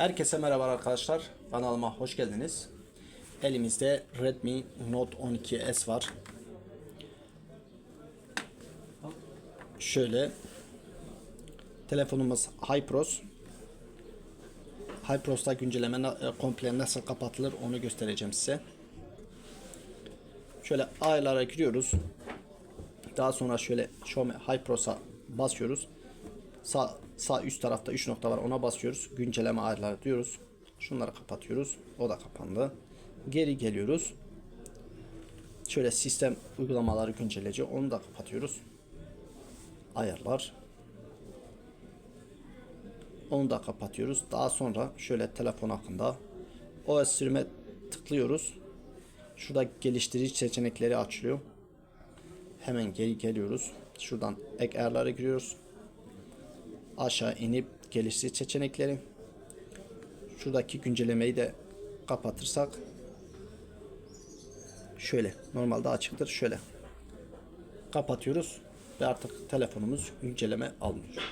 Herkese merhaba arkadaşlar. Kanalıma hoş geldiniz. Elimizde Redmi Note 12S var. Şöyle telefonumuz HyPros. HyPros'ta güncelleme e, komple nasıl kapatılır onu göstereceğim size. Şöyle ayarlara giriyoruz. Daha sonra şöyle Xiaomi HyPros'a basıyoruz. Sağ, sağ üst tarafta 3 nokta var ona basıyoruz. Güncelleme ayarları diyoruz. Şunları kapatıyoruz. O da kapandı. Geri geliyoruz. Şöyle sistem uygulamaları güncelleyeceği onu da kapatıyoruz. Ayarlar. Onu da kapatıyoruz. Daha sonra şöyle telefon hakkında OS sürüme tıklıyoruz. Şurada geliştirici seçenekleri açılıyor. Hemen geri geliyoruz. Şuradan ek ayarlara giriyoruz. Aşağı inip geliştirici seçenekleri. Şuradaki güncellemeyi de kapatırsak şöyle normalde açıktır şöyle kapatıyoruz ve artık telefonumuz güncelleme almıyor.